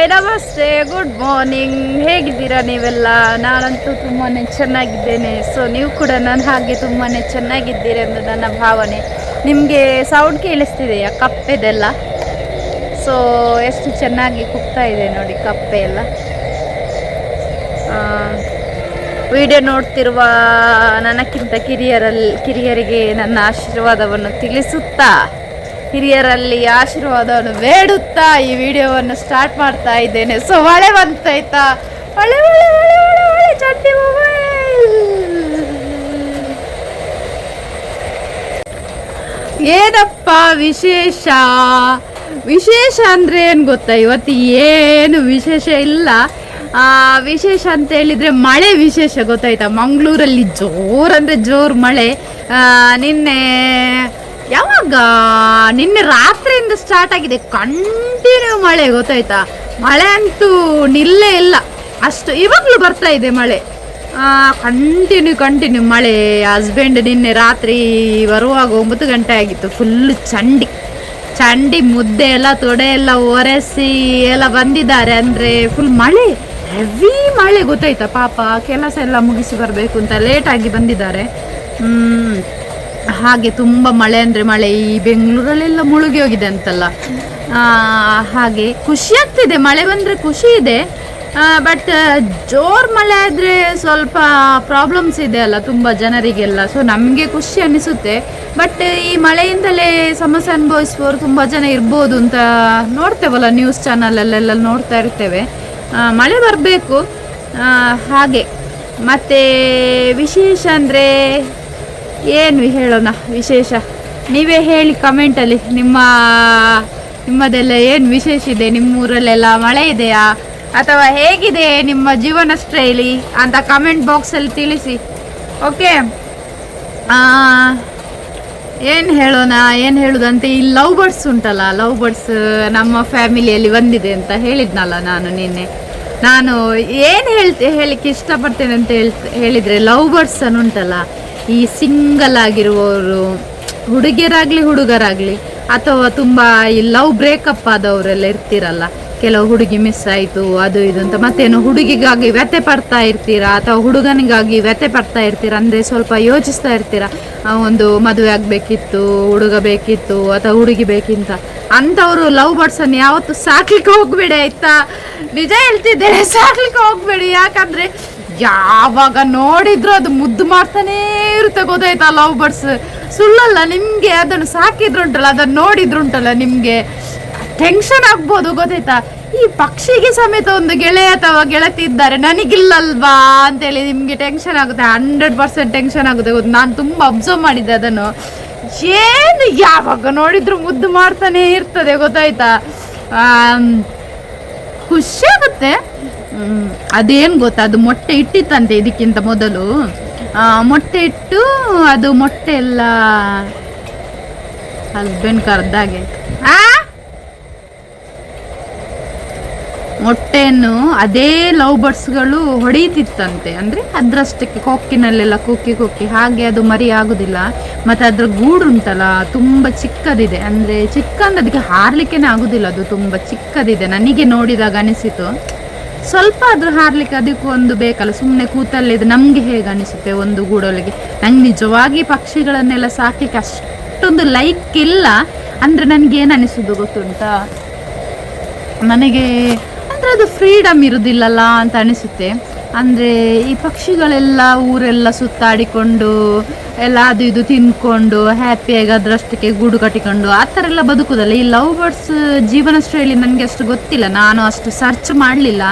Hi ನಮಸ್ತೆ good morning ಹೇಗಿದ್ದೀರಾ ನೀವೆಲ್ಲ? ನಾನಂತೂ ತುಂಬಾ ಚೆನ್ನಾಗಿದ್ದೇನೆ. ಸೊ ನೀವು ಕೂಡ ನಾನು ಹಾಗೆ ತುಂಬಾ ಚೆನ್ನಾಗಿದ್ದೀರಿ ಎಂದು ನನ್ನ ಭಾವನೆ. ನಿಮಗೆ ಸೌಂಡ್ ಕೇಳಿಸ್ತಿದೆಯಾ? ಕಪ್ಪೆದೆಲ್ಲ? ಸೊ ಎಷ್ಟು ಚೆನ್ನಾಗಿ ಕುಗ್ತಾ ಇದೆ ನೋಡಿ, ಕಪ್ಪೆ ಎಲ್ಲ. ವಿಡಿಯೋ ನೋಡ್ತಿರುವ ನನಕ್ಕಿಂತ ಕಿರಿಯರಲ್ಲಿ, ಕಿರಿಯರಿಗೆ ನನ್ನ ಆಶೀರ್ವಾದವನ್ನು ತಿಳಿಸುತ್ತಾ? ಹಿರಿಯರಲ್ಲಿ ಆಶೀರ್ವಾದವನ್ನು ಬೇಡುತ್ತಾ ಈ ವಿಡಿಯೋವನ್ನು ಸ್ಟಾರ್ಟ್ ಮಾಡ್ತಾ ಇದ್ದೇನೆ. ಸೊ ಮಳೆ ಮಳೆ ಮಳೆ ಮಳೆ ಚಟ್ಟಿ ಮೊಬೈಲ್ ಏನಪ್ಪ ವಿಶೇಷ? ವಿಶೇಷ ಅಂದ್ರೆ ಏನು ಗೊತ್ತಾ? ಇವತ್ತು ಏನು ವಿಶೇಷ ಇಲ್ಲ. ವಿಶೇಷ ಅಂತ ಹೇಳಿದ್ರೆ ಮಳೆ ವಿಶೇಷ ಗೊತ್ತಾಯ್ತಾ? ಮಂಗಳೂರಲ್ಲಿ ಜೋರ್ ಅಂದ್ರೆ ಜೋರ್ ಮಳೆ. ನಿನ್ನೆ ಯಾವಾಗ? ನಿನ್ನೆ ರಾತ್ರಿಯಿಂದ ಸ್ಟಾರ್ಟ್ ಆಗಿದೆ. ಕಂಟಿನ್ಯೂ ಮಳೆ, ಗೊತ್ತಾಯ್ತಾ? ಮಳೆ ಅಂತೂ ನಿಲ್ಲೇ ಇಲ್ಲ. ಅಷ್ಟು ಇವಾಗಲೂ ಬರ್ತಾ ಇದೆ ಮಳೆ. ಕಂಟಿನ್ಯೂ ಕಂಟಿನ್ಯೂ ಮಳೆ. ಹಸ್ಬೆಂಡ್ ನಿನ್ನೆ ರಾತ್ರಿ ಬರುವಾಗ ಒಂಬತ್ತು ಗಂಟೆ ಆಗಿತ್ತು. ಫುಲ್ ಚಂಡಿ. ಚಂಡಿ, ಮುದ್ದೆ ಎಲ್ಲ, ತೊಡೆ ಎಲ್ಲ ಒರೆಸಿ ಎಲ್ಲ ಬಂದಿದ್ದಾರೆ. ಅಂದರೆ ಫುಲ್ ಮಳೆ. ಹೆವಿ ಮಳೆ, ಗೊತ್ತಾಯ್ತಾ? ಪಾಪ, ಕೆಲಸ ಎಲ್ಲ ಮುಗಿಸಿ ಬರಬೇಕು ಅಂತ ಲೇಟಾಗಿ ಬಂದಿದ್ದಾರೆ. ಹಾಗೆ ತುಂಬ ಮಳೆ ಅಂದರೆ ಮಳೆ ಈ ಬೆಂಗಳೂರಲ್ಲೆಲ್ಲ ಮುಳುಗಿ ಹೋಗಿದೆ ಅಂತಲ್ಲ. ಹಾಗೆ ಖುಷಿ ಆಗ್ತಿದೆ, ಮಳೆ ಬಂದರೆ ಖುಷಿ ಇದೆ. ಬಟ್ ಜೋರ್ ಮಳೆ ಆದರೆ ಸ್ವಲ್ಪ ಪ್ರಾಬ್ಲಮ್ಸ್ ಇದೆ ಅಲ್ಲ ತುಂಬ ಜನರಿಗೆಲ್ಲ. ಸೊ ನಮಗೆ ಖುಷಿ ಅನಿಸುತ್ತೆ. ಬಟ್ ಈ ಮಳೆಯಿಂದಲೇ ಸಮಸ್ಯೆ ಅನುಭವಿಸುವವರು ತುಂಬ ಜನ ಇರ್ಬೋದು ಅಂತ ನೋಡ್ತೇವಲ್ಲ ನ್ಯೂಸ್ ಚಾನಲಲ್ಲೆಲ್ಲ ನೋಡ್ತಾ ಇರ್ತೇವೆ. ಮಳೆ ಬರಬೇಕು. ಹಾಗೆ. ಮತ್ತು ವಿಶೇಷ ಅಂದರೆ ಏನು ಹೇಳೋಣ ವಿಶೇಷ? ನೀವೇ ಹೇಳಿ ಕಮೆಂಟಲ್ಲಿ ನಿಮ್ಮ, ನಿಮ್ಮದೆಲ್ಲ ಏನು ವಿಶೇಷ ಇದೆ? ನಿಮ್ಮೂರಲ್ಲೆಲ್ಲ ಮಳೆ ಇದೆಯಾ? ಅಥವಾ ಹೇಗಿದೆ ನಿಮ್ಮ ಜೀವನ ಶೈಲಿ? ಅಂತ ಕಮೆಂಟ್ ಬಾಕ್ಸಲ್ಲಿ ತಿಳಿಸಿ. ಓಕೆ ಏನು ಹೇಳೋಣ? ಏನು ಹೇಳೋದಂತೆ? ಈ ಲವ್ ಬರ್ಡ್ಸ್ ಉಂಟಲ್ಲ ಲವ್ ಬರ್ಡ್ಸ್ ನಮ್ಮ ಫ್ಯಾಮಿಲಿಯಲ್ಲಿ ಬಂದಿದೆ ಅಂತ ಹೇಳಿದ್ನಲ್ಲ ನಾನು ನಿನ್ನೆ. ನಾನು ಏನು ಹೇಳ್ತೆ ಹೇಳಿಕ್ಕೆ ಇಷ್ಟಪಡ್ತೇನೆ ಅಂತ ಹೇಳ್ತ, ಹೇಳಿದರೆ ಲವ್ ಬರ್ಡ್ಸ್ ಉಂಟಲ್ಲ ಈ ಸಿಂಗಲ್ ಆಗಿರುವವರು, ಹುಡುಗಿಯರಾಗಲಿ, ಹುಡುಗರಾಗಲಿ, ಅಥವಾ ತುಂಬ ಈ ಲವ್ ಬ್ರೇಕಪ್ ಆದವರೆಲ್ಲ ಇರ್ತೀರಲ್ಲ, ಕೆಲವು ಹುಡುಗಿ ಮಿಸ್ ಆಯಿತು, ಅದು ಇದು ಅಂತ, ಮತ್ತೇನು ಹುಡುಗಿಗಾಗಿ ವ್ಯಥೆ ಪಡ್ತಾ ಇರ್ತೀರಾ, ಅಥವಾ ಹುಡುಗನಿಗಾಗಿ ವ್ಯಥೆ ಪಡ್ತಾ ಇರ್ತೀರಾ, ಅಂದರೆ ಸ್ವಲ್ಪ ಯೋಚಿಸ್ತಾ ಇರ್ತೀರಾ ಒಂದು ಮದುವೆ ಆಗಬೇಕಿತ್ತು, ಹುಡುಗ ಬೇಕಿತ್ತು, ಅಥವಾ ಹುಡುಗಿ ಬೇಕಿಂತ ಅಂಥವ್ರು ಲವ್ ಬರ್ಡ್ಸನ್ನು ಯಾವತ್ತು ಸಾಕ್ಲಿಕ್ಕೆ ಹೋಗ್ಬೇಡಿ, ಆಯ್ತಾ? ನಿಜ ಹೇಳ್ತಿದ್ದೇನೆ ಸಾಕ್ಲಿಕ್ಕೆ ಹೋಗ್ಬೇಡಿ, ಯಾಕಂದ್ರೆ ಯಾವಾಗ ನೋಡಿದ್ರು ಅದು ಮುದ್ದು ಮಾಡ್ತಾನೇ ಇರುತ್ತೆ ಗೊತ್ತಾಯ್ತಾ ಲವ್ ಬರ್ಡ್ಸ್ ಸುಳ್ಳಲ್ಲ, ನಿಮ್ಗೆ ಅದನ್ನು ಸಾಕಿದ್ರುಂಟಲ್ಲ, ಅದನ್ನು ನೋಡಿದ್ರುಂಟಲ್ಲ ನಿಮ್ಗೆ. ಟೆನ್ಷನ್ ಆಗ್ಬೋದು ಗೊತ್ತಾಯ್ತಾ? ಈ ಪಕ್ಷಿಗೆ ಸಮೇತ ಒಂದು ಗೆಳೆಯ ಅಥವಾ ಗೆಳತಿ ಇದ್ದಾರೆ, ನನಗಿಲ್ಲಲ್ವಾ ಅಂತೇಳಿ ನಿಮ್ಗೆ ಟೆನ್ಷನ್ ಆಗುತ್ತೆ ಹಂಡ್ರೆಡ್ ಪರ್ಸೆಂಟ್ ಟೆನ್ಷನ್ ಆಗುತ್ತೆ ಗೊತ್ತು. ನಾನು ತುಂಬಾ ಅಬ್ಸರ್ವ್ ಮಾಡಿದ್ದೆ ಅದನ್ನು. ಏನು ಯಾವಾಗ ನೋಡಿದ್ರು ಮುದ್ದು ಮಾಡ್ತಾನೆ ಇರ್ತದೆ ಗೊತ್ತಾಯ್ತಾ? ಖುಷಿ ಆಗುತ್ತೆ. ಅದೇನ್ ಗೊತ್ತಾ, ಅದು ಮೊಟ್ಟೆ ಇಟ್ಟಿತ್ತಂತೆ ಇದಕ್ಕಿಂತ ಮೊದಲು. ಮೊಟ್ಟೆ ಇಟ್ಟು ಅದು ಮೊಟ್ಟೆ ಎಲ್ಲ ಹಸ್ಬೆಂಡ್ ಕರ್ದಾಗೆ ಮೊಟ್ಟೆಯನ್ನು ಅದೇ ಲವ್ ಬರ್ಡ್ಸ್ಗಳು ಹೊಡೆಯುತ್ತಿತ್ತಂತೆ ಅಂದರೆ ಅದರಷ್ಟಕ್ಕೆ ಕೊಕ್ಕಿನಲ್ಲೆಲ್ಲ ಕುಕ್ಕಿ ಕುಕ್ಕಿ ಹಾಗೆ ಅದು ಮರಿ ಆಗುದಿಲ್ಲ. ಮತ್ತು ಅದರ ಗೂಡು ಉಂಟಲ್ಲ, ತುಂಬ ಚಿಕ್ಕದಿದೆ. ಅಂದರೆ ಚಿಕ್ಕ ಅದಕ್ಕೆ ಹಾರ್ಲಿಕ್ಕೆನೆ ಆಗುದಿಲ್ಲ, ಅದು ತುಂಬ ಚಿಕ್ಕದಿದೆ. ನನಗೆ ನೋಡಿದಾಗ ಅನಿಸಿತು. ಸ್ವಲ್ಪ ಆದರೂ ಹಾರ್ಲಿಕ್ಕೆ ಅದಕ್ಕೂ ಒಂದು ಬೇಕಲ್ಲ ಸುಮ್ಮನೆ ಕೂತಲ್ಲಿದೆ ನಮಗೆ ಹೇಗೆ ಅನಿಸುತ್ತೆ ಒಂದು ಗೂಡೊಳಗೆ ನಂಗೆ ನಿಜವಾಗಿ ಪಕ್ಷಿಗಳನ್ನೆಲ್ಲ ಸಾಕಲಿಕ್ಕೆ ಅಷ್ಟೊಂದು ಲೈಕ್ ಇಲ್ಲ, ಅಂದರೆ ನನಗೆ ಏನು ಅನಿಸೋದು ಗೊತ್ತುಂಟಾ? ನನಗೆ, ಅಂದರೆ ಅದು ಫ್ರೀಡಮ್ ಇರೋದಿಲ್ಲಲ್ಲ ಅಂತ ಅನಿಸುತ್ತೆ. ಅಂದರೆ ಈ ಪಕ್ಷಿಗಳೆಲ್ಲ ಊರೆಲ್ಲ ಸುತ್ತಾಡಿಕೊಂಡು ಎಲ್ಲ ಅದು ಇದು ತಿನ್ಕೊಂಡು ಹ್ಯಾಪಿಯಾಗಿ ಅದರಷ್ಟಕ್ಕೆ ಗೂಡು ಕಟ್ಟಿಕೊಂಡು ಆ ಥರ ಎಲ್ಲ ಬದುಕುದಲ್ಲ. ಈ ಲವ್ ಬರ್ಡ್ಸ್ ಜೀವನ ಶೈಲಿ ನನಗೆ ಅಷ್ಟು ಗೊತ್ತಿಲ್ಲ. ನಾನು ಅಷ್ಟು ಸರ್ಚ್ ಮಾಡಲಿಲ್ಲ.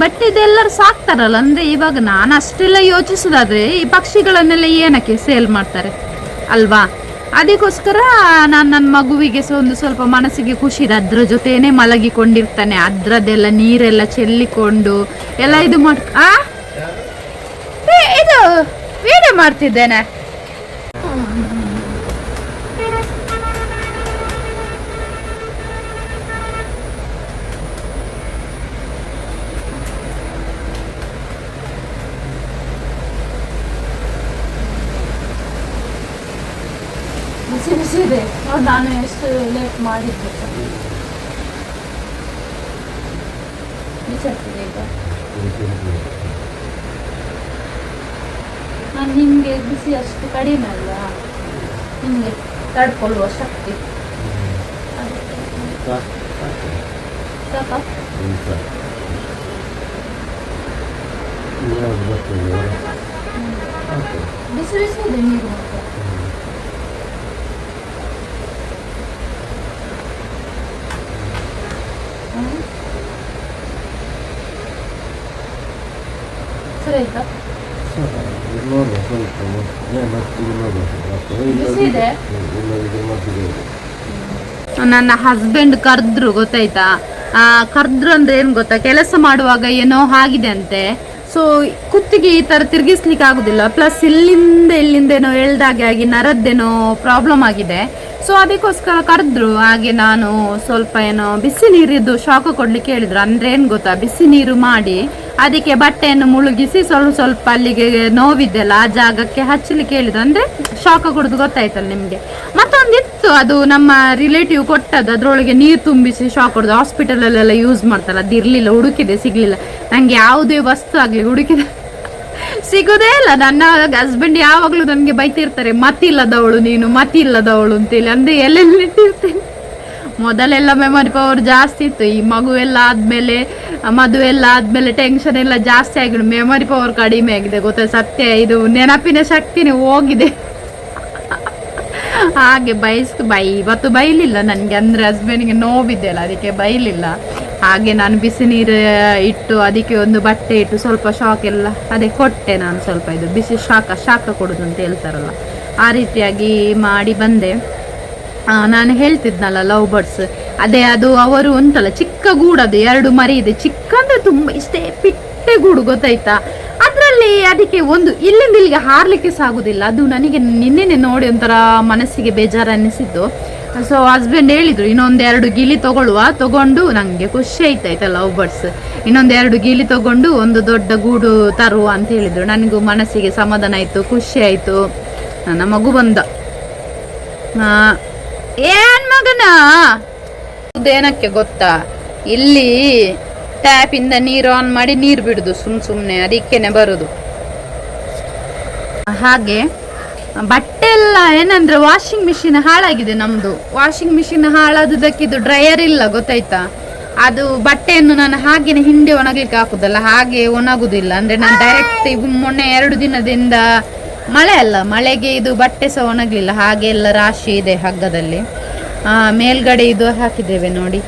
ಬಟ್ ಇದೆಲ್ಲರೂ ಸಾಕ್ತಾರಲ್ಲ. ಅಂದರೆ ಇವಾಗ ನಾನು ಅಷ್ಟೆಲ್ಲ ಯೋಚಿಸೋದಾದರೆ ಈ ಪಕ್ಷಿಗಳನ್ನೆಲ್ಲ ಏನಕ್ಕೆ ಸೇಲ್ ಮಾಡ್ತಾರೆ? ಅಲ್ವಾ? ಅದಕ್ಕೋಸ್ಕರ ನಾನು ನನ್ನ ಮಗುವಿಗೆ ಸಹ ಒಂದು ಸ್ವಲ್ಪ ಮನಸ್ಸಿಗೆ ಖುಷಿ ಇದೆ. ಅದ್ರ ಜೊತೆನೆ ಮಲಗಿಕೊಂಡಿರ್ತಾನೆ. ಅದ್ರದ್ದೆಲ್ಲ ನೀರೆಲ್ಲ ಚೆಲ್ಲಿಕೊಂಡು ಎಲ್ಲ ಇದು ಮಾಡ್ ಇದು ವೀಡಿಯೋ ಮಾಡ್ತಿದ್ದೇನೆ. ಇದೆ ನೋಡಿ ನಾನು ಎಷ್ಟು ಲೇಟ್ ಮಾಡಿದ್ದೆ. ಬಿಸಿ ಆಗ್ತದೆ ಈಗ. ನಾನು ನಿಮಗೆ ಬಿಸಿ ಅಷ್ಟು ಕಡಿಮೆ ಅಲ್ಲ. ನಿಮಗೆ ತಡ್ಕೊಳ್ಳುವ ಶಕ್ತಿ. ಸಾಕಾ ಬಿಸಿ ಬಿಸಿ ಇದೆ ನೀರು ಆಯ್ತಾ? ನನ್ನ ಹಸ್ಬೆಂಡ್ ಕರ್ದ್ರು ಗೊತ್ತಾಯ್ತಾ? ಆ, ಕರ್ದ್ರು ಅಂದ್ರೆ ಏನು ಗೊತ್ತಾ? ಕೆಲಸ ಮಾಡುವಾಗ ಏನೋ ಆಗಿದೆ ಅಂತೆ ಸೊ ಕುತ್ತಿಗೆ ಈ ತರ ತಿರುಗಿಸ್ಲಿಕ್ಕೆ ಆಗುದಿಲ್ಲ. ಪ್ಲಸ್ ಇಲ್ಲಿಂದ ಇಲ್ಲಿಂದ ಏನೋ ಎಳ್ದಾಗೆ ಆಗಿ ನರದ್ದೇನೋ ಪ್ರಾಬ್ಲಮ್ ಆಗಿದೆ. ಸೊ ಅದಕ್ಕೋಸ್ಕರ ಕರೆದ್ರು. ಹಾಗೆ ನಾನು ಸ್ವಲ್ಪ ಏನೋ ಬಿಸಿ ನೀರಿದ್ದು ಶಾಖ ಕೊಡ್ಲಿಕ್ಕೆ ಹೇಳಿದ್ರು. ಅಂದ್ರೆ ಏನ್ ಗೊತ್ತಾ? ಬಿಸಿ ನೀರು ಮಾಡಿ ಅದಕ್ಕೆ ಬಟ್ಟೆಯನ್ನು ಮುಳುಗಿಸಿ ಸ್ವಲ್ಪ ಸ್ವಲ್ಪ ಅಲ್ಲಿಗೆ ನೋವಿದ್ದೆಲ್ಲ ಆ ಜಾಗಕ್ಕೆ ಹಚ್ಚಲಿಕ್ಕೆ ಹೇಳಿದ್ರು ಅಂದ್ರೆ ಶಾಖ ಕೊಡುದು ಗೊತ್ತಾಯ್ತಲ್ಲ ನಿಮ್ಗೆ. ಮತ್ತೊಂದಿತ್ತು, ಅದು ನಮ್ಮ ರಿಲೇಟಿವ್ ಕೊಟ್ಟದ್ದು. ಅದ್ರೊಳಗೆ ನೀರು ತುಂಬಿಸಿ ಶಾಕ್ ಹೊಡೆದು ಹಾಸ್ಪಿಟಲಲ್ಲೆಲ್ಲ ಯೂಸ್ ಮಾಡ್ತಾರೆ ಅದು ಇರಲಿಲ್ಲ, ಹುಡುಕಿದೆ, ಸಿಗ್ಲಿಲ್ಲ. ನಂಗೆ ಯಾವುದೇ ವಸ್ತು ಆಗಲಿ ಹುಡುಕಿದೆ. ಸಿಗೋದೇ ಇಲ್ಲ. ನನ್ನ ಹಸ್ಬೆಂಡ್ ಯಾವಾಗಲೂ ನನಗೆ ಬೈತಿರ್ತಾರೆ ಮತ್ತಿಲ್ಲದವಳು ನೀನು ಮತ್ತಿಲ್ಲದವಳು ಅಂತೇಳಿ. ಅಂದ್ರೆ ಎಲ್ಲೆಲ್ಲಿ ಇಟ್ಟಿರ್ತೀನಿ ಮೊದಲೆಲ್ಲ ಮೆಮೊರಿ ಪವರ್ ಜಾಸ್ತಿ ಇತ್ತು. ಈ ಮಗು ಎಲ್ಲ ಆದ್ಮೇಲೆ ಮದುವೆ ಎಲ್ಲ ಆದ್ಮೇಲೆ ಟೆನ್ಷನ್ ಎಲ್ಲ ಜಾಸ್ತಿ ಆಗಿದೆ ಮೆಮೊರಿ ಪವರ್ ಕಡಿಮೆ ಆಗಿದೆ. ಗೊತ್ತಾ? ಸತ್ಯ, ಇದು ನೆನಪಿನ ಶಕ್ತಿನೇ ಹೋಗಿದೆ. ಹಾಗೆ ಬಯಸ್ತು, ಬೈ, ಇವತ್ತು ಬೈಲಿಲ್ಲ ನನಗೆ. ಅಂದರೆ ನೋವಿದ್ದೆ ನೋವಿದೆಯಲ್ಲ, ಅದಕ್ಕೆ ಬೈಲಿಲ್ಲ. ಹಾಗೆ ನಾನು ಬಿಸಿ ನೀರು ಇಟ್ಟು ಅದಕ್ಕೆ ಒಂದು ಬಟ್ಟೆ ಇಟ್ಟು ಸ್ವಲ್ಪ ಶಾಕ್ ಎಲ್ಲ, ಅದೇ ಕೊಟ್ಟೆ ನಾನು ಸ್ವಲ್ಪ ಇದು, ಬಿಸಿ ಶಾಖ ಶಾಖ ಕೊಡೋದು ಅಂತ ಹೇಳ್ತಾರಲ್ಲ. ಆ ರೀತಿಯಾಗಿ ಮಾಡಿ ಬಂದೆ. ನಾನು ಹೇಳ್ತಿದ್ನಲ್ಲ ಲವ್ ಬರ್ಡ್ಸ್ ಅದೇ, ಅದು ಅವರು ಉಂಟಲ್ಲ, ಚಿಕ್ಕ ಗೂಡದು ಎರಡು ಮರಿ ಇದೆ. ಚಿಕ್ಕ ಅಂದರೆ ತುಂಬ ಇಷ್ಟೇ ಪಿಟ್ಟೆ ಗೂಡು, ಗೊತ್ತಾಯ್ತಾ? ಅದರಲ್ಲಿ ಅದಕ್ಕೆ ಒಂದು, ಇಲ್ಲಿಂದ ಇಲ್ಲಿಗೆ ಹಾರ್ಲಿಕ್ಕೆ ಸಾಗುದಿಲ್ಲ. ಅದು ನನಗೆ ನಿನ್ನೆನೆ ನೋಡಿ ಒಂಥರ ಮನಸ್ಸಿಗೆ ಬೇಜಾರು ಅನ್ನಿಸಿದ್ದು ಸೊ ಹಸ್ಬೆಂಡ್ ಹೇಳಿದ್ರು ಇನ್ನೊಂದೆರಡು ಗಿಲಿ ತಗೊಳ್ಳುವ. ತಗೊಂಡು ನನಗೆ ಖುಷಿ ಆಯ್ತಾಯ್ತಾ ಲವ್ ಬರ್ಡ್ಸ್ ಇನ್ನೊಂದೆರಡು ಗಿಲಿ ತಗೊಂಡು ಒಂದು ದೊಡ್ಡ ಗೂಡು ತರುವ ಅಂತ ಹೇಳಿದರು. ನನಗೂ ಮನಸ್ಸಿಗೆ ಸಮಾಧಾನ ಆಯ್ತು, ಖುಷಿ ಆಯ್ತು. ನನ್ನ ಮಗು ಬಂದ. ಏನ್ ಮಗನ? ಏನಕ್ಕೆ ಗೊತ್ತಾ? ಇಲ್ಲಿ ಟ್ಯಾಪ್ ಇಂದ ನೀರು ಆನ್ ಮಾಡಿ ನೀರು ಬಿಡುದು ಸುಮ್ ಸುಮ್ನೆ ಅದಕ್ಕೆನೆ ಬರುದು. ಹಾಗೆ ಬಟ್ಟೆ ಎಲ್ಲ ಏನಂದ್ರೆ ವಾಷಿಂಗ್ ಮಿಷಿನ್ ಹಾಳಾಗಿದೆ ನಮ್ದು. ವಾಷಿಂಗ್ ಮಿಷಿನ್ ಹಾಳಾದದಕ್ಕೆ ಇದು ಡ್ರೈಯರ್ ಇಲ್ಲ ಗೊತ್ತಾಯ್ತಾ? ಅದು ಬಟ್ಟೆಯನ್ನು ನಾನು ಹಾಗೇನೆ ಹಿಂದೆ ಒಣಗ್ಲಿಕ್ಕೆ ಹಾಕುದಲ್ಲ ಹಾಗೆ ಒಣಗುದಿಲ್ಲ. ಅಂದ್ರೆ ನಾನು ಡೈರೆಕ್ಟ್ ಮೊನ್ನೆ ಎರಡು ದಿನದಿಂದ ಮಳೆ ಅಲ್ಲ, ಮಳೆಗೆ ಇದು ಬಟ್ಟೆ ಸಹ ಒಣಗಲಿಲ್ಲ, ಹಾಗೆ ಎಲ್ಲ ರಾಶಿ ಇದೆ ಹಗ್ಗದಲ್ಲಿ. ಮೇಲ್ಗಡೆ ಇದು ಹಾಕಿದ್ದೇವೆ ನೋಡಿ.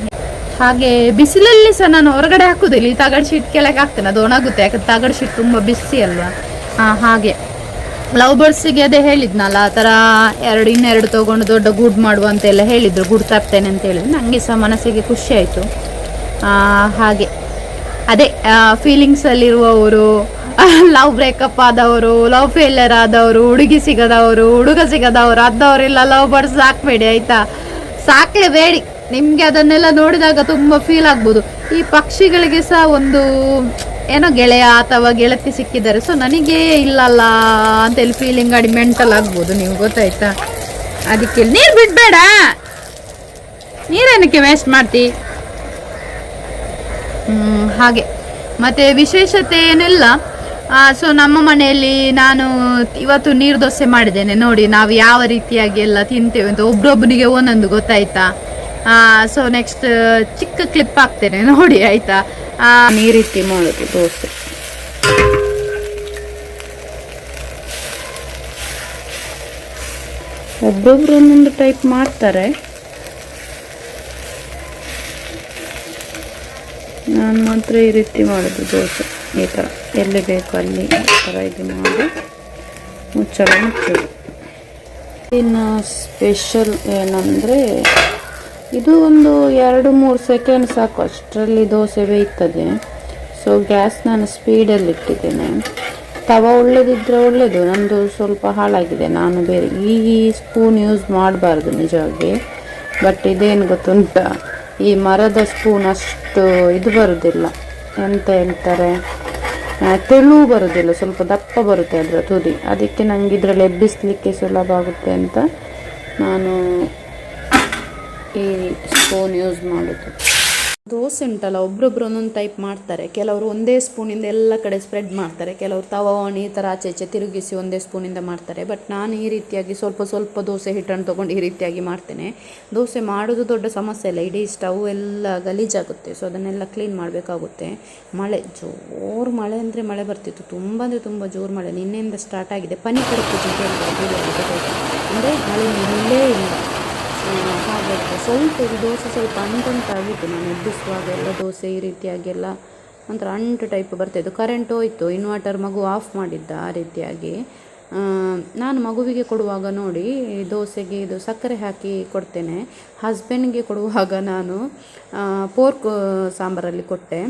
ಹಾಗೆ ಬಿಸಿಲಲ್ಲಿ ಸಹ ನಾನು ಹೊರಗಡೆ ಹಾಕುದಿಲ್ಲ ಈ ತಗಡು ಶೀಟ್ ಕೆಳಗೆ ಹಾಕ್ತೇನೆ, ಅದು ಒಣಗುತ್ತೆ, ಯಾಕಂದ್ರೆ ತಗಡು ಶೀಟ್ ತುಂಬ ಬಿಸಿ ಅಲ್ವಾ? ಹಾಗೆ. ಲವ್ ಬರ್ಡ್ಸಿಗೆ ಅದೇ ಹೇಳಿದ್ನಲ್ಲ, ಆ ಥರ ಎರಡು, ಇನ್ನೆರಡು ತೊಗೊಂಡು ದೊಡ್ಡ ಗುಡ್ ಮಾಡುವ ಅಂತೆಲ್ಲ ಹೇಳಿದ್ರು, ಗುಡ್ ತರ್ತೇನೆ ಅಂತ ಹೇಳಿದ್ರು. ನನಗೆ ಸಹ ಮನಸ್ಸಿಗೆ ಖುಷಿ ಆಯಿತು. ಹಾಗೆ. ಅದೇ ಫೀಲಿಂಗ್ಸಲ್ಲಿರುವವರು ಲವ್ ಬ್ರೇಕಪ್ ಆದವರು ಲವ್ ಫೇಲ್ಯರ್ ಆದವರು, ಹುಡುಗಿ ಸಿಗದವರು, ಹುಡುಗ ಸಿಗದವರು ಆದವರೆಲ್ಲ ಲವ್ ಬರ್ಡ್ಸ್ ಸಾಕ್ಬೇಡಿ, ಆಯ್ತಾ? ಸಾಕ್ಲೇಬೇಡಿ. ನಿಮಗೆ ಅದನ್ನೆಲ್ಲ ನೋಡಿದಾಗ ತುಂಬ ಫೀಲ್ ಆಗ್ಬೋದು. ಈ ಪಕ್ಷಿಗಳಿಗೆ ಸಹ ಒಂದು ಏನೋ ಗೆಳೆಯ ಅಥವಾ ಗೆಳತಿ ಸಿಕ್ಕಿದ್ದಾರೆ. ಸೊ ನನಗೆ ಇಲ್ಲಲ್ಲ ಅಂತೇಳಿ ಫೀಲಿಂಗ್ ಆಡಿ ಮೆಂಟಲ್ ಆಗ್ಬೋದು ನೀವು, ಗೊತ್ತಾಯ್ತಾ? ಅದಕ್ಕೆ ನೀರು ಬಿಡಬೇಡ. ನೀರೇನಕ್ಕೆ ವೇಸ್ಟ್ ಮಾಡ್ತಿ? ಹಾಗೆ. ಮತ್ತೆ ವಿಶೇಷತೆ ಏನಿಲ್ಲ. ಸೊ ನಮ್ಮ ಮನೆಯಲ್ಲಿ ನಾನು ಇವತ್ತು ನೀರು ದೋಸೆ ಮಾಡಿದ್ದೇನೆ. ನೋಡಿ, ನಾವು ಯಾವ ರೀತಿಯಾಗಿ ಎಲ್ಲ ತಿಂತೇವೆ ಅಂತ ಒಬ್ರೊಬ್ಬನಿಗೆ ಒಂದೊಂದು ಗೊತ್ತಾಯ್ತಾ? ಸೊ ನೆಕ್ಸ್ಟ್ ಚಿಕ್ಕ ಕ್ಲಿಪ್ ಹಾಕ್ತೇನೆ. ನೋಡಿ, ಆಯ್ತಾ? ಈ ರೀತಿ ಮಾಡೋದು ದೋಸೆ. ಒಬ್ಬೊಬ್ರು ಒಂದೊಂದು ಟೈಪ್ ಮಾಡ್ತಾರೆ. ನಾನು ಮಾತ್ರ ಈ ರೀತಿ ಮಾಡೋದು ದೋಸೆ. ಈ ಥರ ಎಲ್ಲಿ ಬೇಕು ಅಲ್ಲಿ ಈ ಥರ ಇದು ಮಾಡಿ ಮುಚ್ಚಳ ಮುಚ್ಚೋದು ಇನ್ನು ಸ್ಪೆಷಲ್ ಏನಂದರೆ ಇದು ಒಂದು ಎರಡು, ಮೂರು ಸೆಕೆಂಡ್ ಸಾಕು, ಅಷ್ಟರಲ್ಲಿ ದೋಸೆ ಬೇಯ್ತದೆ. ಸೊ ಗ್ಯಾಸ್ ನಾನು ಸ್ಪೀಡಲ್ಲಿ ಇಟ್ಟಿದ್ದೇನೆ. ತವ ಒಳ್ಳೆದಿದ್ದರೆ ಒಳ್ಳೆಯದು ನಂದು ಸ್ವಲ್ಪ ಹಾಳಾಗಿದೆ, ನಾನು ಬೇರೆ ಈ ಸ್ಪೂನ್ ಯೂಸ್ ಮಾಡಬಾರ್ದು ನಿಜವಾಗಿ. ಬಟ್ ಇದೇನು ಗೊತ್ತುಂಟ, ಈ ಮರದ ಸ್ಪೂನ್ ಅಷ್ಟು ಇದು ಬರುವುದಿಲ್ಲ ಎಂತ ಹೇಳ್ತಾರೆ. ತೆಳು ಬರುವುದಿಲ್ಲ ಸ್ವಲ್ಪ ದಪ್ಪ ಬರುತ್ತೆ ಅದರ ತುದಿ. ಅದಕ್ಕೆ ನನಗೆ ಇದರಲ್ಲಿ ಎಬ್ಬಿಸಲಿಕ್ಕೆ ಸುಲಭ ಆಗುತ್ತೆ ಅಂತ ನಾನು ಈ ಸ್ಪೂನ್ ಯೂಸ್ ಮಾಡೋದು. ದೋಸೆ ಉಂಟಲ್ಲ ಒಬ್ರೊಬ್ರು ಒಂದೊಂದು ಟೈಪ್ ಮಾಡ್ತಾರೆ. ಕೆಲವರು ಒಂದೇ ಸ್ಪೂನಿಂದ ಎಲ್ಲ ಕಡೆ ಸ್ಪ್ರೆಡ್ ಮಾಡ್ತಾರೆ. ಕೆಲವರು ತವಾವಣಿ ಈ ಥರ ಆಚೆ ಈಚೆ ತಿರುಗಿಸಿ ಒಂದೇ ಸ್ಪೂನಿಂದ ಮಾಡ್ತಾರೆ. ಬಟ್ ನಾನು ಈ ರೀತಿಯಾಗಿ ಸ್ವಲ್ಪ ಸ್ವಲ್ಪ ದೋಸೆ ಹಿಟ್ಟನ್ನು ತೊಗೊಂಡು ಈ ರೀತಿಯಾಗಿ ಮಾಡ್ತೇನೆ. ದೋಸೆ ಮಾಡೋದು ದೊಡ್ಡ ಸಮಸ್ಯೆ ಇಲ್ಲ ಇಡೀ ಸ್ಟವ್ ಎಲ್ಲ ಗಲೀಜಾಗುತ್ತೆ. ಸೊ ಅದನ್ನೆಲ್ಲ ಕ್ಲೀನ್ ಮಾಡಬೇಕಾಗುತ್ತೆ. ಮಳೆ, ಜೋರು ಮಳೆ ಅಂದರೆ ಮಳೆ ಬರ್ತಿತ್ತು. ತುಂಬ ಅಂದರೆ ತುಂಬ ಜೋರು ಮಳೆ. ನಿನ್ನೆಯಿಂದ ಸ್ಟಾರ್ಟ್ ಆಗಿದೆ. ಪನಿ ಕಡುತ್ತೆ ಅಂದರೆ ಮಳೆ ಇಲ್ಲ ಆ, ಹಾಗೆ ಸ್ವಲ್ಪ ಇದು ದೋಸೆ ಸ್ವಲ್ಪ ಅಂಟಂಟಾಗಿತ್ತು ನಾನು ಎಬ್ಬಿಸುವಾಗ ಎಲ್ಲ ದೋಸೆ ಈ ರೀತಿಯಾಗೆಲ್ಲ ಒಂಥರ ಅಂಟು ಟೈಪ್ ಬರ್ತಾಯಿತ್ತು ಕರೆಂಟ್ ಹೋಯಿತು. ಇನ್ವರ್ಟರ್ ಮಗು ಆಫ್ ಮಾಡಿದ್ದ ಆ ರೀತಿಯಾಗಿ. ನಾನು ಮಗುವಿಗೆ ಕೊಡುವಾಗ ನೋಡಿ ದೋಸೆಗೆ ಇದು ಸಕ್ಕರೆ ಹಾಕಿ ಕೊಡ್ತೇನೆ. ಹಸ್ಬೆಂಡ್ಗೆ ಕೊಡುವಾಗ ನಾನು ಪೋರ್ಕ್ ಸಾಂಬಾರಲ್ಲಿ ಕೊಟ್ಟೆ.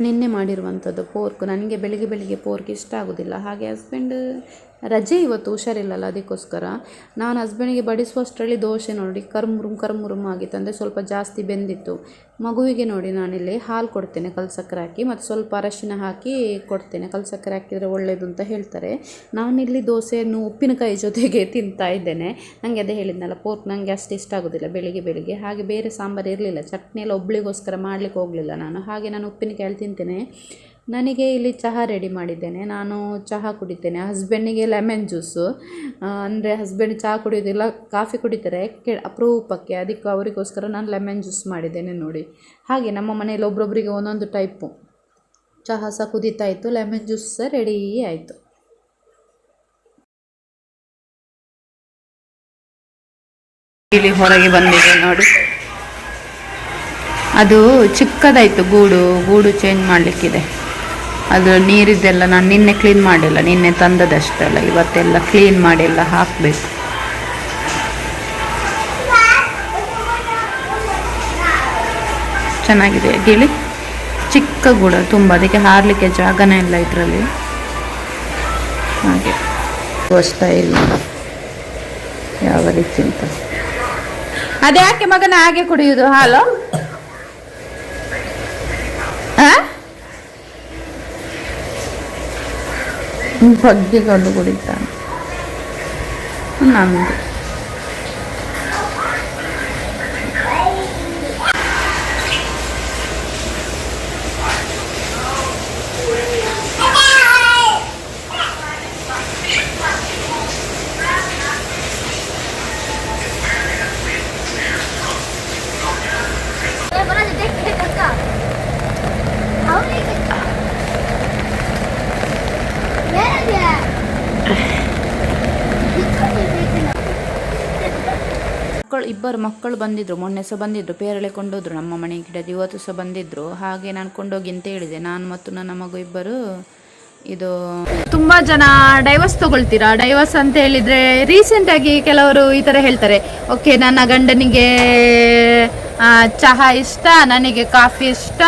ನಿನ್ನೆ ಮಾಡಿರುವಂಥದ್ದು ಪೋರ್ಕ್ ನನಗೆ ಬೆಳಿಗ್ಗೆ ಬೆಳಿಗ್ಗೆ ಪೋರ್ಕ್ ಇಷ್ಟ ಆಗೋದಿಲ್ಲ. ಹಾಗೆ ಹಸ್ಬೆಂಡ್ ರಜೆ ಇವತ್ತು ಹುಷಾರಿಲ್ಲಲ್ಲ ಅದಕ್ಕೋಸ್ಕರ? ನಾನು ಹಸ್ಬೆಂಡಿಗೆ ಬಡಿಸುವಷ್ಟರಲ್ಲಿ ದೋಸೆ ನೋಡಿ, ಕರ್ಮುರುಮ್ ಕರ್ಮುರುಮ್ ಆಗಿತ್ತು ಅಂದರೆ ಸ್ವಲ್ಪ ಜಾಸ್ತಿ ಬೆಂದಿತ್ತು. ಮಗುವಿಗೆ ನೋಡಿ ನಾನಿಲ್ಲಿ ಹಾಲು ಕೊಡ್ತೇನೆ ಕಲ್ಸಕ್ಕರೆ ಹಾಕಿ ಮತ್ತು ಸ್ವಲ್ಪ ಅರಶಿನ ಹಾಕಿ ಕೊಡ್ತೇನೆ. ಕಲ್ಸಕ್ಕರೆ ಹಾಕಿದರೆ ಒಳ್ಳೆಯದು ಅಂತ ಹೇಳ್ತಾರೆ. ನಾನಿಲ್ಲಿ ದೋಸೆಯನ್ನು ಉಪ್ಪಿನಕಾಯಿ ಜೊತೆಗೆ ತಿಂತಾ ಇದ್ದೇನೆ. ನನಗೆ ಅದೇ ಹೇಳಿದ್ನಲ್ಲ ಪೋರ್ಕ್ ನನಗೆ ಅಷ್ಟು ಇಷ್ಟ ಆಗೋದಿಲ್ಲ ಬೆಳಿಗ್ಗೆ ಬೆಳಿಗ್ಗೆ. ಹಾಗೆ ಬೇರೆ ಸಾಂಬಾರು ಇರಲಿಲ್ಲ. ಚಟ್ನಿ ಎಲ್ಲ ಒಬ್ಳಿಗೋಸ್ಕರ ಮಾಡಲಿಕ್ಕೆ ಹೋಗಲಿಲ್ಲ ನಾನು. ಹಾಗೆ ನಾನು ಉಪ್ಪಿನಕಾಯಿ ತಿಂತೇನೆ. ನನಗೆ ಇಲ್ಲಿ ಚಹಾ ರೆಡಿ ಮಾಡಿದ್ದೇನೆ. ನಾನು ಚಹಾ ಕುಡಿತೇನೆ. ಹಸ್ಬೆಂಡಿಗೆ ಲೆಮನ್ ಜ್ಯೂಸು. ಅಂದರೆ ಹಸ್ಬೆಂಡ್ ಚಹಾ ಕುಡಿಯೋದಿಲ್ಲ, ಕಾಫಿ ಕುಡಿತಾರೆ. ಕೆ, ಅಪರೂಪಕ್ಕೆ, ಅದಕ್ಕೆ ಅವರಿಗೋಸ್ಕರ ನಾನು ಲೆಮನ್ ಜ್ಯೂಸ್ ಮಾಡಿದ್ದೇನೆ ನೋಡಿ. ಹಾಗೆ ನಮ್ಮ ಮನೆಯಲ್ಲಿ ಒಬ್ಬೊಬ್ಬರಿಗೆ ಒಂದೊಂದು ಟೈಪು. ಚಹಾ ಸಹ ಕುದೀತಾ ಇತ್ತು, ಲೆಮನ್ ಜ್ಯೂಸ್ ಸಹ ರೆಡಿ ಆಯಿತು. ಇಲ್ಲಿ ಹೊರಗೆ ಬಂದಿದೆ ನೋಡಿ. ಅದು ಚಿಕ್ಕದಾಯಿತು ಗೂಡು ಗೂಡು ಚೇಂಜ್ ಮಾಡಲಿಕ್ಕಿದೆ. ಅದು ನೀರಿದ್ದೆಲ್ಲ ನಾನು ನಿನ್ನೆ ಕ್ಲೀನ್ ಮಾಡಿಲ್ಲ ನಿನ್ನೆ ತಂದದಷ್ಟಲ್ಲ ಇವತ್ತೆಲ್ಲ ಕ್ಲೀನ್ ಮಾಡಿ ಎಲ್ಲ ಹಾಕಬೇಕು. ಚೆನ್ನಾಗಿದೆ ಗಿಳಿ? ಚಿಕ್ಕ ಗೂಡ ತುಂಬ ಅದಕ್ಕೆ ಹಾರಲಿಕ್ಕೆ ಜಾಗನೇ ಇಲ್ಲ ಇದರಲ್ಲಿ. ಹಾಗೆ. ಸ್ಟೈಲ್ ಯಾವ ರೀತಿ ಅಂತ. ಅದ್ಯಾಕೆ ಮಗನ ಹಾಗೆ ಕುಡಿಯುವುದು ಹಾಲು ಬಗ್ಗಿಕೊಂಡು ಕುಡಿತಾನೆ ನಮ್ದು ಇಬ್ಬರು ಮಕ್ಕಳು ಬಂದಿದ್ರು, ಮೊನ್ನೆ ಸಹ ಬಂದಿದ್ರು, ಪೇರಳೆ ಕೊಂಡೋದ್ರು, ನಮ್ಮ ಮನೆ ಗಿಡದ ಇವತ್ತು ಸಹ ಬಂದಿದ್ರು. ಹಾಗೆ ನಾನು ಕೊಂಡೋಗಿ ಅಂತ ಹೇಳಿದೆ. ನಾನು ಮತ್ತು ನನ್ನ ಮಗು ಇಬ್ಬರು ಇದು ತುಂಬಾ ಜನ ಡೈವರ್ಸ್ ತಗೊಳ್ತೀರಾ? ಡೈವರ್ಸ್ ಅಂತ ಹೇಳಿದ್ರೆ ರೀಸೆಂಟ್ ಆಗಿ ಕೆಲವರು ಈ ತರ ಹೇಳ್ತಾರೆ. ಓಕೆ ನನ್ನ ಗಂಡನಿಗೆ ಚಹಾ ಇಷ್ಟ, ನನಗೆ ಕಾಫಿ ಇಷ್ಟ.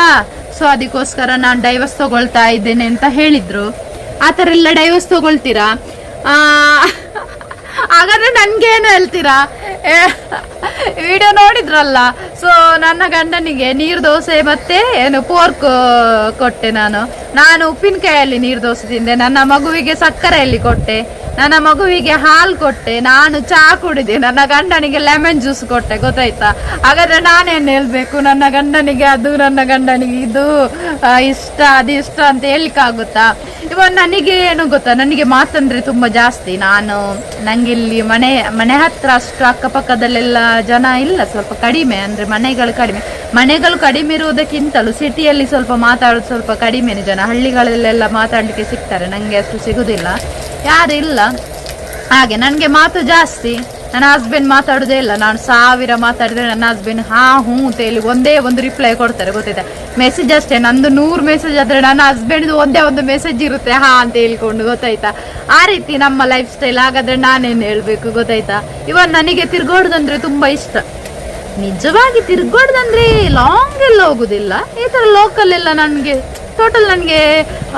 ಸೊ ಅದಕ್ಕೋಸ್ಕರ ನಾನು ಡೈವರ್ಸ್ ತಗೊಳ್ತಾ ಇದ್ದೇನೆ ಅಂತ ಹೇಳಿದ್ರು. ಆ ಥರ ಎಲ್ಲ ಡೈವರ್ಸ್ ತಗೊಳ್ತೀರಾ? ಹಾಗಾದ್ರೆ ನನ್ಗೇನು ಹೇಳ್ತೀರಾ? ವಿಡಿಯೋ ನೋಡಿದ್ರಲ್ಲ? ಸೊ ನನ್ನ ಗಂಡನಿಗೆ ನೀರು ದೋಸೆ ಮತ್ತೆ ಏನು ಪೋರ್ಕ್ ಕೊಟ್ಟೆ ನಾನು. ನಾನು ಉಪ್ಪಿನಕಾಯಲ್ಲಿ ನೀರು ದೋಸೆ ತಿಂದೆ. ನನ್ನ ಮಗುವಿಗೆ ಸಕ್ಕರೆಯಲ್ಲಿ ಕೊಟ್ಟೆ. ನನ್ನ ಮಗುವಿಗೆ ಹಾಲು ಕೊಟ್ಟೆ. ನಾನು ಚಹಾ ಕುಡಿದೆ. ನನ್ನ ಗಂಡನಿಗೆ ಲೆಮನ್ ಜ್ಯೂಸ್ ಕೊಟ್ಟೆ. ಗೊತ್ತಾಯ್ತಾ? ಹಾಗಾದ್ರೆ ನಾನೇನು ಹೇಳ್ಬೇಕು? ನನ್ನ ಗಂಡನಿಗೆ ಅದು, ನನ್ನ ಗಂಡನಿಗೆ ಇದು ಇಷ್ಟ, ಅದು ಇಷ್ಟ ಅಂತ ಹೇಳ್ಲಿಕ್ಕಾಗುತ್ತಾ? ಇವಾಗ ನನಗೆ ಏನು ಗೊತ್ತಾ? ನನಗೆ ಮಾತಂದ್ರೆ ತುಂಬಾ ಜಾಸ್ತಿ. ನಾನು ನಂಗೆ ಇಲ್ಲಿ ಮನೆ ಮನೆ ಹತ್ರ ಅಷ್ಟು ಅಕ್ಕಪಕ್ಕದಲ್ಲೆಲ್ಲ ಜನ ಇಲ್ಲ, ಸ್ವಲ್ಪ ಕಡಿಮೆ, ಅಂದ್ರೆ ಮನೆಗಳು ಕಡಿಮೆ. ಮನೆಗಳು ಕಡಿಮೆ ಇರುವುದಕ್ಕಿಂತಲೂ ಸಿಟಿಯಲ್ಲಿ ಸ್ವಲ್ಪ ಮಾತಾಡೋದು ಸ್ವಲ್ಪ ಕಡಿಮೆನೆ ಜನ. ಹಳ್ಳಿಗಳಲ್ಲೆಲ್ಲ ಮಾತಾಡ್ಲಿಕ್ಕೆ ಸಿಗ್ತಾರೆ, ನಂಗೆ ಅಷ್ಟು ಸಿಗುದಿಲ್ಲ. ಯಾರು ಇಲ್ಲ. ಹಾಗೆ, ನನಗೆ ಮಾತು ಜಾಸ್ತಿ. ನನ್ನ ಹಸ್ಬೆಂಡ್ ಮಾತಾಡೋದೇ ಇಲ್ಲ. ನಾನು ಸಾವಿರ ಮಾತಾಡಿದ್ರೆ ನನ್ನ ಹಸ್ಬೆಂಡ್ ಹಾ, ಹ್ಞೂ ಅಂತ ಹೇಳಿ ಒಂದೇ ಒಂದು ರಿಪ್ಲೈ ಕೊಡ್ತಾರೆ, ಗೊತ್ತಾಯ್ತಾ? ಮೆಸೇಜ್ ಅಷ್ಟೇ. ನಂದು ನೂರು ಮೆಸೇಜ್ ಆದರೆ ನನ್ನ ಹಸ್ಬೆಂಡ್ದು ಒಂದೇ ಒಂದು ಮೆಸೇಜ್ ಇರುತ್ತೆ, ಹಾ ಅಂತ ಹೇಳ್ಕೊಂಡು, ಗೊತ್ತಾಯ್ತಾ? ಆ ರೀತಿ ನಮ್ಮ ಲೈಫ್ ಸ್ಟೈಲ್ ಹಾಗಾದರೆ ನಾನೇನು ಹೇಳಬೇಕು, ಗೊತ್ತಾಯ್ತಾ? ಇವಾಗ ನನಗೆ ತಿರ್ಗೋಡ್ದಂದ್ರೆ ತುಂಬ ಇಷ್ಟ. ನಿಜವಾಗಿ ತಿರ್ಗೋಡ್ದಂದ್ರೆ ಲಾಂಗ್ ಎಲ್ಲ ಹೋಗೋದಿಲ್ಲ. ಈ ಥರ ಲೋಕಲ್ ಎಲ್ಲ ನನಗೆ ಟೋಟಲ್ ನನಗೆ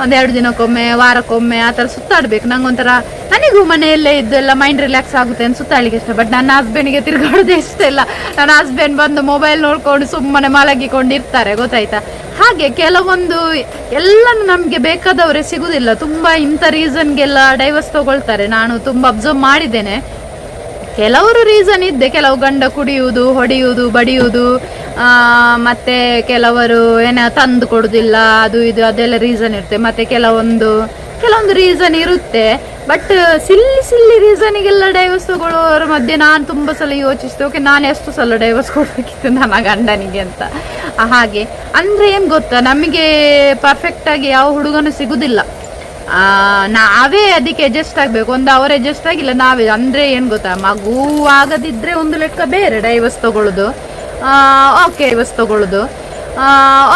ಒಂದೆರಡು ದಿನಕ್ಕೊಮ್ಮೆ, ವಾರಕ್ಕೊಮ್ಮೆ ಆ ಥರ ಸುತ್ತಾಡ್ಬೇಕು. ನಂಗೊಂಥರ ನನಗೂ ಮನೆಯಲ್ಲೇ ಇದ್ದೆಲ್ಲ ಮೈಂಡ್ ರಿಲ್ಯಾಕ್ಸ್ ಆಗುತ್ತೆ ಅಂತ ಸುತ್ತಾಡಲಿಕ್ಕೆ ಇಷ್ಟ. ಬಟ್ ನನ್ನ ಹಸ್ಬೆಂಡ್ಗೆ ತಿರ್ಗಾಡೋದೇ ಇಷ್ಟ ಇಲ್ಲ. ನನ್ನ ಹಸ್ಬೆಂಡ್ ಬಂದು ಮೊಬೈಲ್ ನೋಡ್ಕೊಂಡು ಸುಮ್ಮನೆ ಮಲಗಿಕೊಂಡು ಇರ್ತಾರೆ, ಗೊತ್ತಾಯ್ತಾ? ಹಾಗೆ ಕೆಲವೊಂದು ಎಲ್ಲ ನಮಗೆ ಬೇಕಾದವರೇ ಸಿಗುವುದಿಲ್ಲ ತುಂಬ ಇಂಥ ರೀಸನ್ಗೆಲ್ಲ ಡೈವರ್ಸ್ ತಗೊಳ್ತಾರೆ. ನಾನು ತುಂಬ ಅಬ್ಸರ್ವ್ ಮಾಡಿದ್ದೇನೆ. ಕೆಲವರು ರೀಸನ್ ಇದ್ದೆ ಕೆಲವು ಗಂಡ ಕುಡಿಯುವುದು ಹೊಡೆಯುವುದು ಬಡಿಯುವುದು ಮತ್ತೆ ಕೆಲವರು ಏನ ತಂದು ಕೊಡುದಿಲ್ಲ ಅದು ಇದು ಅದೆಲ್ಲ ರೀಸನ್ ಇರುತ್ತೆ. ಮತ್ತೆ ಕೆಲವೊಂದು ಕೆಲವೊಂದು ರೀಸನ್ ಇರುತ್ತೆ. ಬಟ್ ಸಿಲ್ಲಿ ಸಿಲ್ಲಿ ರೀಸನಿಗೆಲ್ಲ ಡೈವರ್ಸ್ ತಗೊಳ್ಳೋರ ಮಧ್ಯೆ ನಾನು ತುಂಬ ಸಲ ಯೋಚಿಸಿದೆ ಓಕೆ ನಾನು ಎಷ್ಟು ಸಲ ಡೈವರ್ಸ್ ಕೊಡಬೇಕಿತ್ತು ನನ್ನ ಗಂಡನಿಗೆ ಅಂತ. ಹಾಗೆ. ಅಂದ್ರೆ ಏನು ಗೊತ್ತಾ ನಮಗೆ ಪರ್ಫೆಕ್ಟ್ ಆಗಿ ಯಾವ ಹುಡುಗನು ಸಿಗುದಿಲ್ಲ. ಆ, ನಾವೇ ಅದಕ್ಕೆ ಅಡ್ಜಸ್ಟ್ ಆಗ್ಬೇಕು. ಒಂದು ಅವ್ರು ಅಡ್ಜಸ್ಟ್ ಆಗಿಲ್ಲ, ನಾವೇ. ಅಂದ್ರೆ ಏನ್ ಗೊತ್ತಾ, ಮಗು ಆಗದಿದ್ರೆ ಒಂದು ಲೆಕ್ಕ ಬೇರೆ ಡೈವರ್ಸ್ ತಗೊಳ್ಳೋದು ಓಕೆ ಡೈವರ್ಸ್ ತಗೊಳ್ಳೋದು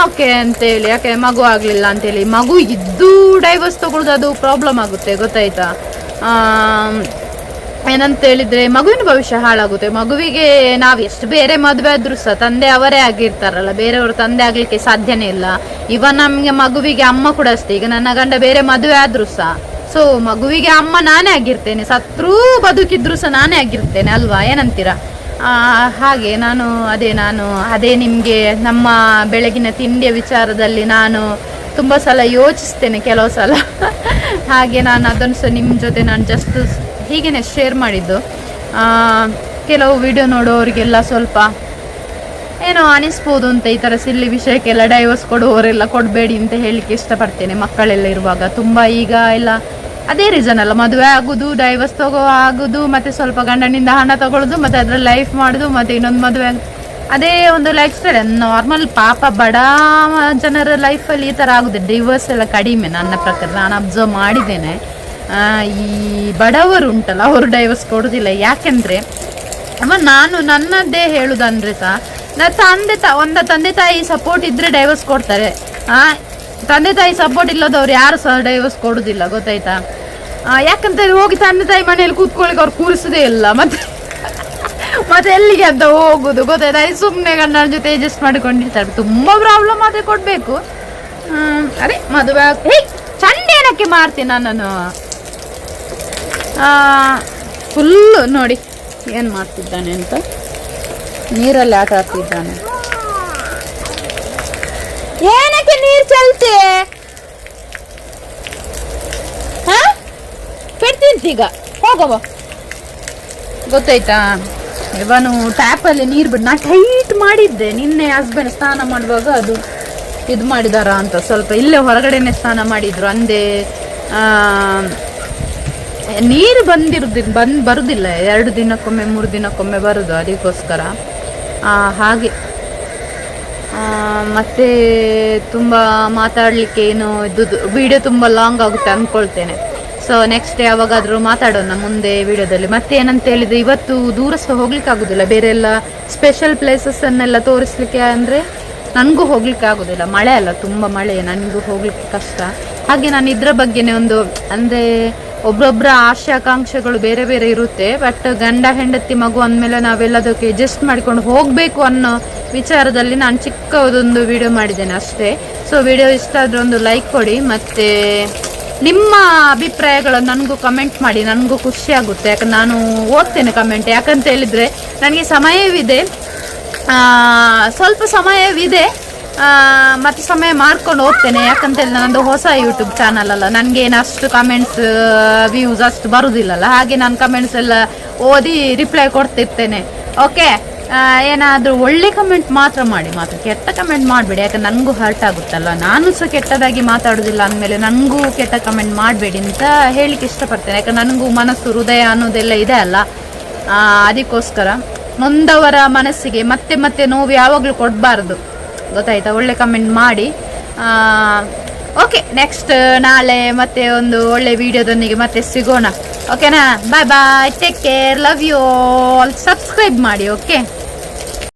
ಓಕೆ ಅಂತೇಳಿ. ಯಾಕೆ, ಮಗು ಆಗಲಿಲ್ಲ ಅಂತೇಳಿ. ಮಗು ಇದ್ದು ಡೈವರ್ಸ್ ತಗೊಳ್ಳೋದು ಅದು ಪ್ರಾಬ್ಲಮ್ ಆಗುತ್ತೆ, ಗೊತ್ತಾಯ್ತಾ? ಏನಂತ ಹೇಳಿದ್ರೆ ಮಗುವಿನ ಭವಿಷ್ಯ ಹಾಳಾಗುತ್ತೆ. ಮಗುವಿಗೆ ನಾವು ಎಷ್ಟು ಬೇರೆ ಮದುವೆ ಆದ್ರೂ ಸಹ ತಂದೆ ಅವರೇ ಆಗಿರ್ತಾರಲ್ಲ, ಬೇರೆಯವರು ತಂದೆ ಆಗ್ಲಿಕ್ಕೆ ಸಾಧ್ಯನೇ ಇಲ್ಲ. ಇವ ನಮ್ಗೆ ಮಗುವಿಗೆ ಅಮ್ಮ ಕೂಡ ಅಷ್ಟೇ. ಈಗ ನನ್ನ ಗಂಡ ಬೇರೆ ಮದುವೆ ಆದ್ರೂ ಸಹ. ಸೊ ಮಗುವಿಗೆ ಅಮ್ಮ ನಾನೇ ಆಗಿರ್ತೇನೆ. ಸತ್ರೂ ಬದುಕಿದ್ರು ಸಹ ನಾನೇ ಆಗಿರ್ತೇನೆ ಅಲ್ವಾ? ಏನಂತೀರಾ? ಹಾಗೆ ನಾನು ಅದೇ ನಾನು, ಅದೇ ನಿಮಗೆ ನಮ್ಮ ಬೆಳಗಿನ ತಿಂಡಿಯ ವಿಚಾರದಲ್ಲಿ ನಾನು ತುಂಬ ಸಲ ಯೋಚಿಸ್ತೇನೆ ಕೆಲವು ಸಲ. ಹಾಗೆ ನಾನು ಅದನ್ನು ಸಹ ನಿಮ್ಮ ಜೊತೆ ನಾನು ಜಸ್ಟ್ ಹೀಗೇನೆ ಶೇರ್ ಮಾಡಿದ್ದು. ಕೆಲವು ವಿಡಿಯೋ ನೋಡೋರಿಗೆಲ್ಲ ಸ್ವಲ್ಪ ಏನೋ ಅನಿಸ್ಬೋದು ಅಂತ ಈ ಥರ ಸಿಲ್ಲಿ ವಿಷಯಕ್ಕೆಲ್ಲ ಡೈವರ್ಸ್ ಕೊಡುವವರೆಲ್ಲ ಕೊಡಬೇಡಿ ಅಂತ ಹೇಳಲಿಕ್ಕೆ ಇಷ್ಟಪಡ್ತೇನೆ ಮಕ್ಕಳೆಲ್ಲ ಇರುವಾಗ. ತುಂಬ ಈಗ ಎಲ್ಲ ಅದೇ ರೀಸನ್ ಅಲ್ಲ, ಮದುವೆ ಆಗೋದು ಡೈವರ್ಸ್ ತಗೋ ಆಗೋದು, ಮತ್ತು ಸ್ವಲ್ಪ ಗಂಡನಿಂದ ಹಣ ತಗೊಳ್ಳೋದು ಮತ್ತು ಅದರ ಲೈಫ್ ಮಾಡೋದು, ಮತ್ತು ಇನ್ನೊಂದು ಮದುವೆ ಅದೇ ಒಂದು ಲೈಫ್ ಸ್ಟೈಲ್ ನಾರ್ಮಲ್ ಪಾಪ ಬಡ ಜನರ ಲೈಫಲ್ಲಿ ಈ ಥರ ಆಗುತ್ತೆ ಡೈವರ್ಸ್ ಎಲ್ಲ ಕಡಿಮೆ ನನ್ನ ಪ್ರಕಾರ. ನಾನು ಅಬ್ಸರ್ವ್ ಮಾಡಿದ್ದೇನೆ. ಈ ಬಡವರು ಉಂಟಲ್ಲ ಅವರು ಡೈವರ್ಸ್ ಕೊಡೋದಿಲ್ಲ. ಯಾಕೆಂದ್ರೆ, ಅಮ್ಮ, ನಾನು ನನ್ನದೇ ಹೇಳುದಂದ್ರೆ ಸಹ ನನ್ನ ತಂದೆ ತ, ಒಂದು ತಂದೆ ತಾಯಿ ಸಪೋರ್ಟ್ ಇದ್ದರೆ ಡೈವರ್ಸ್ ಕೊಡ್ತಾರೆ. ತಂದೆ ತಾಯಿ ಸಪೋರ್ಟ್ ಇಲ್ಲದವ್ರು ಯಾರು ಸಹ ಡೈವರ್ಸ್ ಕೊಡೋದಿಲ್ಲ, ಗೊತ್ತಾಯ್ತಾ? ಯಾಕಂತ ಹೋಗಿ ತಂದೆ ತಾಯಿ ಮನೆಯಲ್ಲಿ ಕೂತ್ಕೊಳ್ಳಿಕ್ಕೆ ಅವ್ರು ಕೂರಿಸುದೇ ಇಲ್ಲ. ಮತ್ತೆ ಮತ್ತೆ ಎಲ್ಲಿಗೆ ಅಂತ ಹೋಗುದು, ಗೊತ್ತಾಯ್ತಾ? ಸುಮ್ಮನೆ ಗಂಡನ ಜೊತೆ ಅಡ್ಜಸ್ಟ್ ಮಾಡಿಕೊಂಡಿರ್ತಾರೆ. ತುಂಬಾ ಪ್ರಾಬ್ಲಮ್ ಆದರೆ ಕೊಡಬೇಕು. ಅರೆ ಮದುವೆ ಹೇ ಚಂಡೇನಕ್ಕೆ ಮಾಡ್ತೀನಿ ನನ್ನನ್ನು? ಫುಲ್ಲು ನೋಡಿ ಏನು ಮಾಡ್ತಿದ್ದಾನೆ ಅಂತ. ನೀರಲ್ಲಿ ಆಟ ಆಡ್ತಿದ್ದಾನೆ. ಏನಕ್ಕೆ ನೀರು ಚಲ್ತೆ? ಕೆಡ್ತಿಂತೀಗ ಹೋಗವ ಗೊತ್ತಾಯ್ತಾ? ಇವನು ಟ್ಯಾಪಲ್ಲಿ ನೀರು ಬಿಟ್ಟು ನಾ ಟೈಟ್ ಮಾಡಿದ್ದೆ. ನಿನ್ನೆ ಹಸ್ಬೆಂಡ್ ಸ್ನಾನ ಮಾಡುವಾಗ ಅದು ಇದು ಮಾಡಿದಾರ ಅಂತ ಸ್ವಲ್ಪ ಇಲ್ಲೇ ಹೊರಗಡೆನೆ ಸ್ನಾನ ಮಾಡಿದ್ರು. ಅಂದೆ ನೀರು ಬಂದಿರೋದಿಲ್ಲ, ಬಂದು ಬರುದಿಲ್ಲ. ಎರಡು ದಿನಕ್ಕೊಮ್ಮೆ, ಮೂರು ದಿನಕ್ಕೊಮ್ಮೆ ಬರೋದು ಅದಕ್ಕೋಸ್ಕರ. ಹಾಗೆ. ಮತ್ತೆ ತುಂಬ ಮಾತಾಡಲಿಕ್ಕೆ ಏನು, ಇದು ವಿಡಿಯೋ ತುಂಬ ಲಾಂಗ್ ಆಗುತ್ತೆ ಅಂದ್ಕೊಳ್ತೇನೆ ಸೊ ನೆಕ್ಸ್ಟ್ ಯಾವಾಗಾದರೂ ಮಾತಾಡೋಣ ಮುಂದೆ ವಿಡಿಯೋದಲ್ಲಿ ಮತ್ತೆ ಏನಂತ ಹೇಳಿದ್ರೆ, ಇವತ್ತು ದೂರ ಸಹ ಹೋಗ್ಲಿಕ್ಕೆ ಆಗೋದಿಲ್ಲ. ಬೇರೆ ಎಲ್ಲ ಸ್ಪೆಷಲ್ ಪ್ಲೇಸಸ್ಸನ್ನೆಲ್ಲ ತೋರಿಸ್ಲಿಕ್ಕೆ ಅಂದರೆ ನನಗೂ ಹೋಗ್ಲಿಕ್ಕೆ ಆಗೋದಿಲ್ಲ. ಮಳೆ ಅಲ್ಲ, ತುಂಬ ಮಳೆ. ನನಗೂ ಹೋಗ್ಲಿಕ್ಕೆ ಕಷ್ಟ. ಹಾಗೆ ನಾನು ಇದರ ಬಗ್ಗೆನೇ ಒಂದು, ಅಂದರೆ ಒಬ್ರೊಬ್ಬರ ಆಶೆ, ಆಕಾಂಕ್ಷೆಗಳು ಬೇರೆ ಬೇರೆ ಇರುತ್ತೆ. ಬಟ್ ಗಂಡ, ಹೆಂಡತಿ, ಮಗು ಅಂದಮೇಲೆ ನಾವೆಲ್ಲದಕ್ಕೆ ಅಡ್ಜಸ್ಟ್ ಮಾಡ್ಕೊಂಡು ಹೋಗಬೇಕು ಅನ್ನೋ ವಿಚಾರದಲ್ಲಿ ನಾನು ಚಿಕ್ಕದೊಂದು ವಿಡಿಯೋ ಮಾಡಿದ್ದೇನೆ ಅಷ್ಟೇ. ಸೊ ವಿಡಿಯೋ ಇಷ್ಟ ಆದರೆ ಒಂದು ಲೈಕ್ ಕೊಡಿ. ಮತ್ತು ನಿಮ್ಮ ಅಭಿಪ್ರಾಯಗಳನ್ನು ನನಗೂ ಕಮೆಂಟ್ ಮಾಡಿ. ನನಗೂ ಖುಷಿ ಆಗುತ್ತೆ. ಯಾಕಂದ್ರೆ ನಾನು ಓದ್ತೇನೆ ಕಮೆಂಟ್ ಯಾಕಂತ ಹೇಳಿದರೆ, ನನಗೆ ಸಮಯವಿದೆ. ಸ್ವಲ್ಪ ಸಮಯವಿದೆ. ಮತ್ತೆ ಸಮಯ ಮಾಡ್ಕೊಂಡು ಹೋಗ್ತೇನೆ ಯಾಕಂತ ನನ್ನದು ನಂದು ಹೊಸ ಯೂಟ್ಯೂಬ್ ಚಾನಲ್ ಅಲ್ಲ. ನನಗೆ ಏನು ಅಷ್ಟು ಕಮೆಂಟ್ಸ್ ವ್ಯೂಸ್ ಅಷ್ಟು ಬರುವುದಿಲ್ಲಲ್ಲ ಹಾಗೆ ನಾನು ಕಮೆಂಟ್ಸ್ ಎಲ್ಲ ಓದಿ ರಿಪ್ಲೈ ಕೊಡ್ತಿರ್ತೇನೆ. ಓಕೆ ಏನಾದರೂ ಒಳ್ಳೆ ಕಮೆಂಟ್ ಮಾತ್ರ ಮಾಡಿ. ಮಾತ್ರ ಕೆಟ್ಟ ಕಮೆಂಟ್ ಮಾಡಬೇಡಿ. ಯಾಕಂದ್ರೆ ನನಗೂ ಹರ್ಟ್ ಆಗುತ್ತಲ್ಲ. ನಾನು ಸಹ ಕೆಟ್ಟದಾಗಿ ಮಾತಾಡೋದಿಲ್ಲ ಅಂದಮೇಲೆ ನನಗೂ ಕೆಟ್ಟ ಕಮೆಂಟ್ ಮಾಡಬೇಡಿ ಅಂತ ಹೇಳಲಿಕ್ಕೆ ಇಷ್ಟಪಡ್ತೇನೆ. ಯಾಕೆ ನನಗೂ ಮನಸ್ಸು, ಹೃದಯ ಅನ್ನೋದೆಲ್ಲ ಇದೆ ಅಲ್ಲ. ಅದಕ್ಕೋಸ್ಕರ ನೊಂದವರ ಮನಸ್ಸಿಗೆ ಮತ್ತೆ ಮತ್ತೆ ನೋವು ಯಾವಾಗಲೂ ಕೊಡಬಾರ್ದು. ಗೊತ್ತಾಯ್ತಾ? ಒಳ್ಳೆ ಕಮೆಂಟ್ ಮಾಡಿ. ಓಕೆ ನೆಕ್ಸ್ಟ್ ನಾಳೆ ಮತ್ತೆ ಒಂದು ಒಳ್ಳೆ ವಿಡಿಯೋದೊಂದಿಗೆ ಮತ್ತೆ ಸಿಗೋಣ. ಓಕೆನಾ bye bye take care love you all subscribe ಮಾಡಿ ಓಕೆ